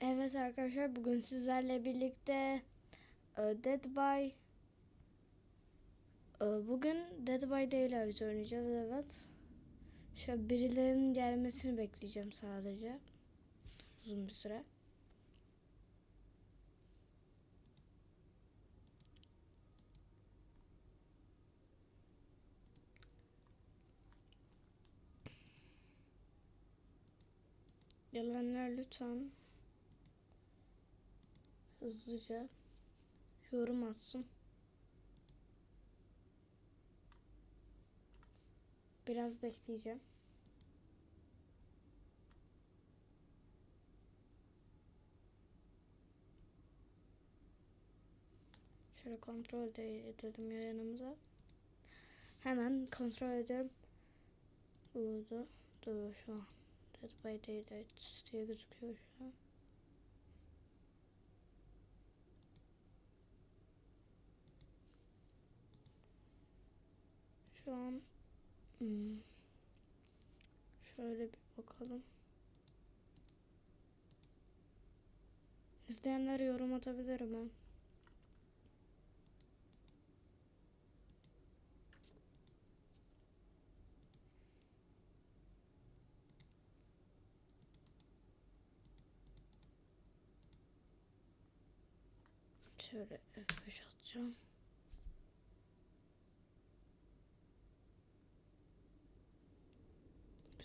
Evet arkadaşlar bugün sizlerle birlikte e, Dead by e, bugün Dead by Daylight oynayacağız evet. Şöyle birilerinin gelmesini bekleyeceğim sadece. Uzun bir süre. Gelenler lütfen hızlıca yorum atsın. Biraz bekleyeceğim. Şöyle kontrol de edelim yayınımıza. Hemen kontrol ediyorum. Burada. Dur şu an. Dead by Daylight diye gözüküyor şu an. Şu an hmm, şöyle bir bakalım. İzleyenler yorum atabilir mi? Şöyle F5 atacağım. Bir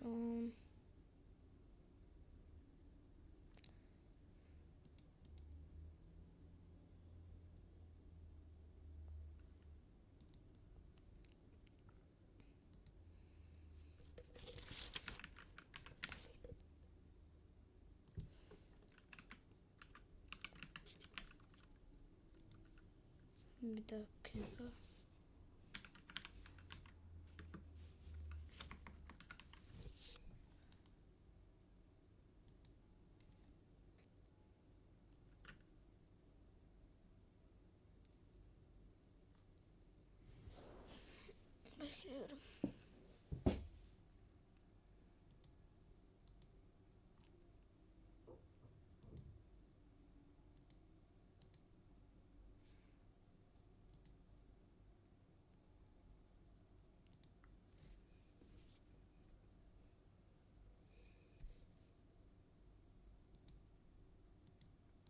gözleyici bir. Şu an bir dakika. Bekliyorum.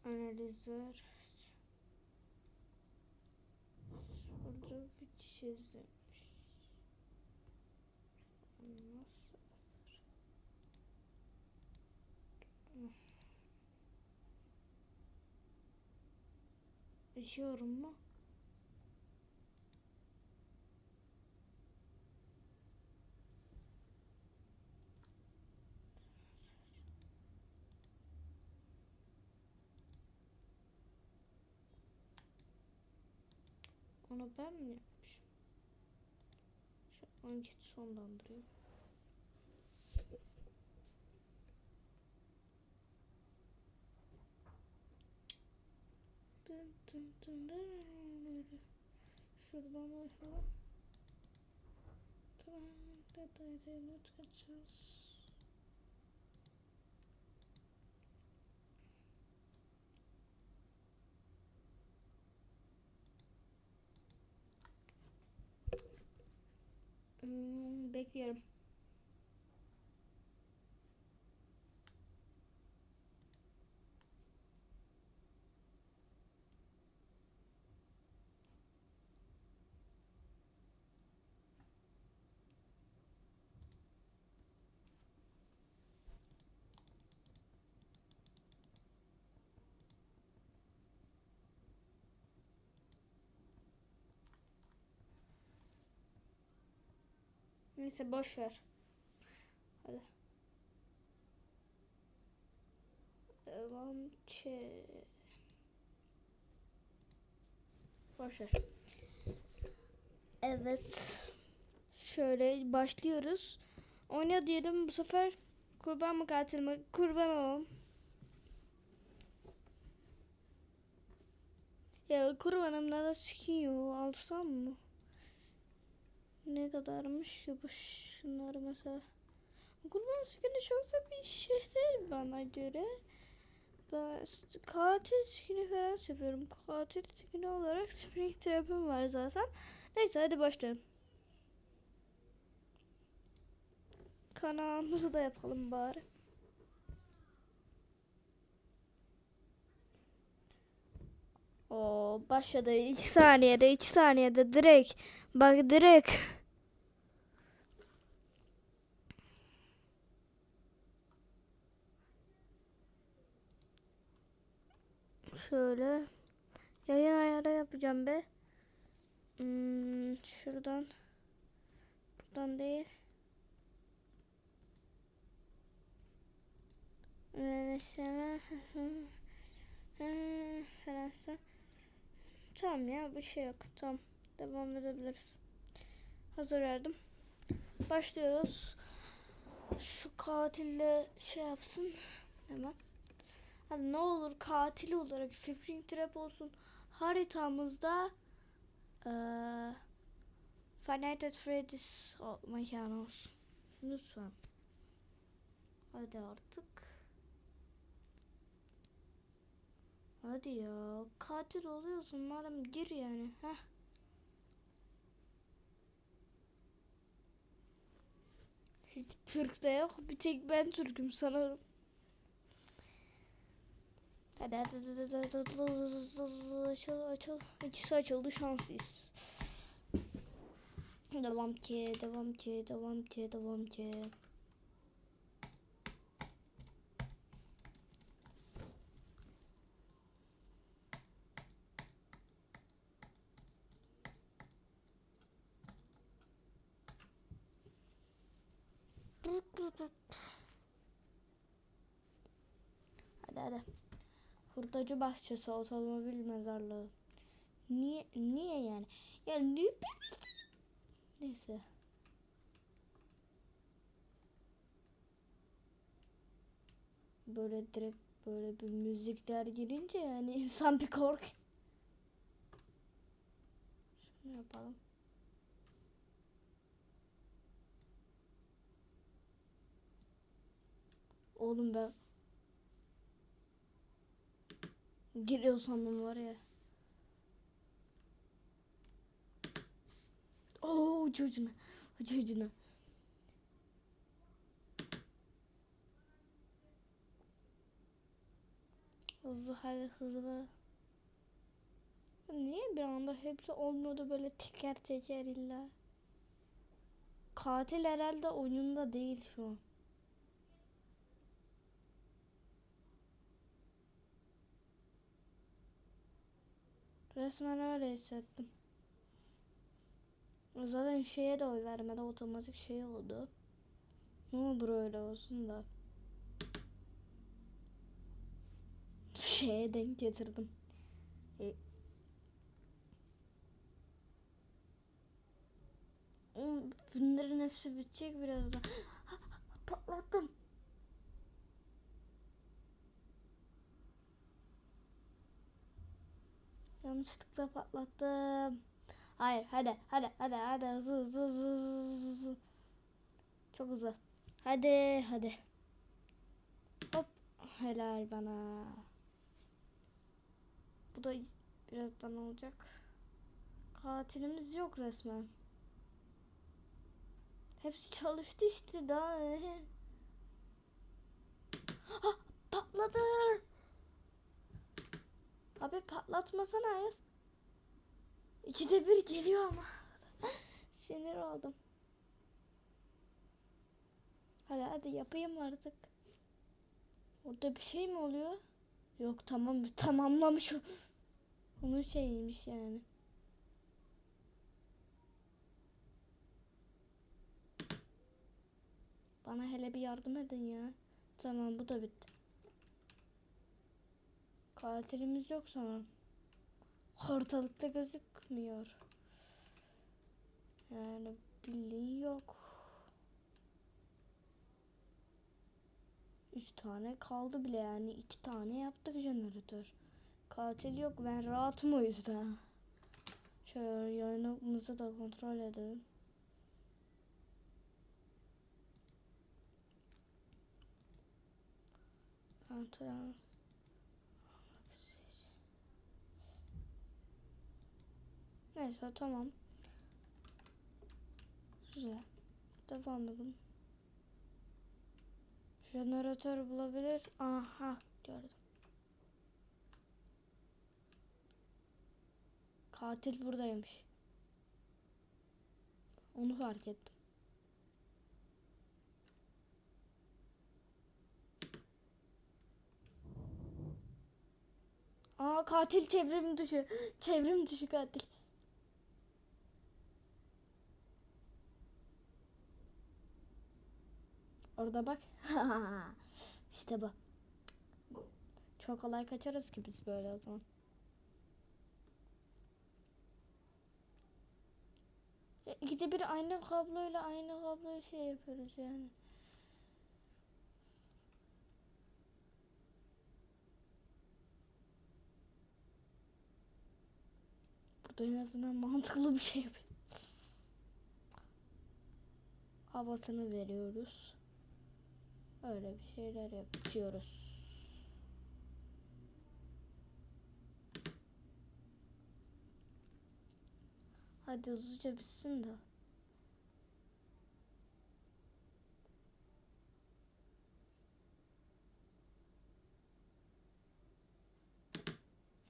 Analizler. Burada bir çizilmiş. Nasıl olur? İçiyorum mu? Onu ben mi yapmışım? Şu anketi sonlandırayım. Dın dın dın dın. Şuradan başlayalım. Tamam. Detayları not kaçacağız. Hmm, bekliyorum. Neyse boş ver. Hadi. Çe. Boş ver. Evet. Şöyle başlıyoruz. Oyna diyelim bu sefer kurban mı katil mi? Kurban olalım. Ya kurbanım da sikiyor. Alsam mı? Ne kadarmış ki bu şunlar mesela. Kurban skini çok da bir şey değil bana göre. Ben katil skini falan seviyorum. Katil skini olarak Spring Trap'ım var zaten. Neyse hadi başlayalım. Kanalımızı da yapalım bari. Oo başladı. 2 saniyede 2 saniyede direkt. Bak direkt. Şöyle. Yayın ayarı yapacağım be. Hmm, şuradan. Buradan değil. Öğretmen. Fransa. Tamam ya bir şey yok. Tamam. Devam edebiliriz. Hazır verdim. Başlıyoruz. Şu katille şey yapsın. Hemen. Hadi ne olur katil olarak Spring Trap olsun. Haritamızda eee Five Nights at Freddy's mekanı olsun. Lütfen. Hadi artık. Hadi ya. Katil oluyorsun madem gir yani. Heh. Hiç Türk de yok. Bir tek ben Türk'üm sanırım. Hadi hadi hadi hadi hadi hadi hadi hadi açıl açıl. İkisi açıldı şanslıyız. Devam ki, devam ki, devam ki, devam ki. Hadi hadi. Hurdacı bahçesi otomobil mezarlığı. Niye niye yani? Ya niye Neyse. Böyle direkt böyle bir müzikler girince yani insan bir kork. Şunu yapalım. Oğlum ben giriyor sandım var ya. Oo ucucuna. Ucucuna. Hızlı hadi hızlı. Niye bir anda hepsi olmuyordu böyle teker teker illa? Katil herhalde oyunda değil şu an. Resmen öyle hissettim. Zaten şeye de oy vermedi otomatik şey oldu. Ne olur öyle olsun da. Şeye denk getirdim. E, Bunların hepsi bitecek birazdan. Patlattım. Yanlışlıkla patlattım. Hayır hadi hadi hadi hadi hızlı hızlı hızlı hızlı, hızlı. Çok hızlı. Hadi hadi. Hop helal bana. Bu da birazdan olacak. Katilimiz yok resmen. Hepsi çalıştı işte daha. Ah, patladı. Abi patlatmasana Ayaz. İkide bir geliyor ama. Sinir oldum. Hadi hadi yapayım artık. Orada bir şey mi oluyor? Yok tamam tamamlamış. Onun şeyiymiş yani. Bana hele bir yardım edin ya. Tamam bu da bitti. Katilimiz yok sanırım. Ortalıkta gözükmüyor. Yani bildiğin yok. Üç tane kaldı bile yani iki tane yaptık jeneratör. Katil yok ben rahatım o yüzden. Şöyle yayınımızı da kontrol edelim. Antren. Neyse tamam. Güzel. Devam edelim. Jeneratör bulabilir. Aha gördüm. Katil buradaymış. Onu fark ettim. Aa katil çevrim dışı. Çevrim dışı katil. Orada bak. işte bu. Çok kolay kaçarız ki biz böyle o zaman. İkide bir aynı kabloyla aynı kabloyu şey yapıyoruz yani. Burada en azından mantıklı bir şey yapıyor. Havasını veriyoruz. Öyle bir şeyler yapıyoruz. Hadi hızlıca bitsin de.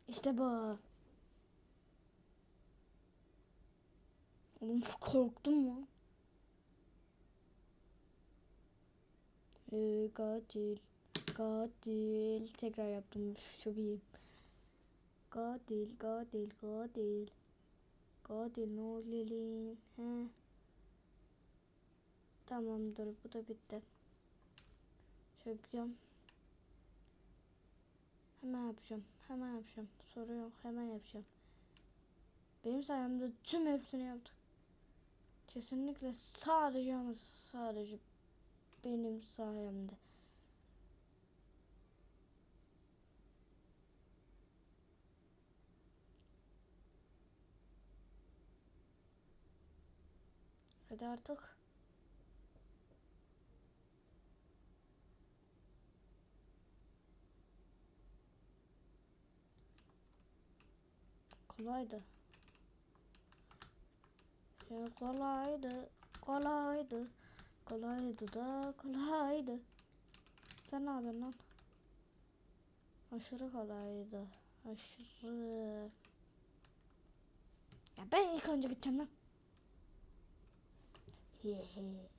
İşte bu. Oğlum korktum mu? Ee, katil. Katil. Tekrar yaptım. Çok iyi. Katil, katil, katil. Katil ne oluyor? He. Tamamdır. Bu da bitti. Çekeceğim. Hemen yapacağım. Hemen yapacağım. Sorun yok. Hemen yapacağım. Benim sayemde tüm hepsini yaptık. Kesinlikle sadece sadece benim sayemde. Hadi artık. Kolaydı. Ya kolaydı, kolaydı, kolaydı da kolaydı. Sen ne yapıyorsun lan? Aşırı kolaydı, aşırı. Ya ben ilk önce gideceğim lan. Hehe.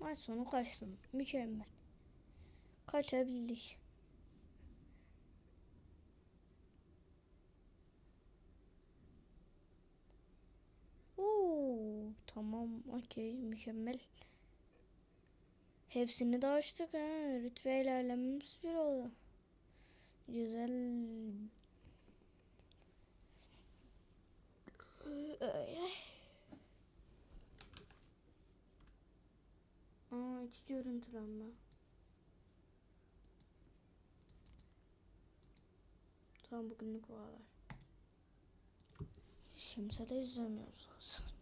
Maç sonu kaçtım. Mükemmel. Kaçabildik. Oo, tamam, okey, mükemmel. Hepsini de açtık ha. Rütbe ilerlememiz bir oldu. Güzel. Aa, iki görüntülenme. Tamam bugünlük bu kadar. Kimse de izlemiyor zaten.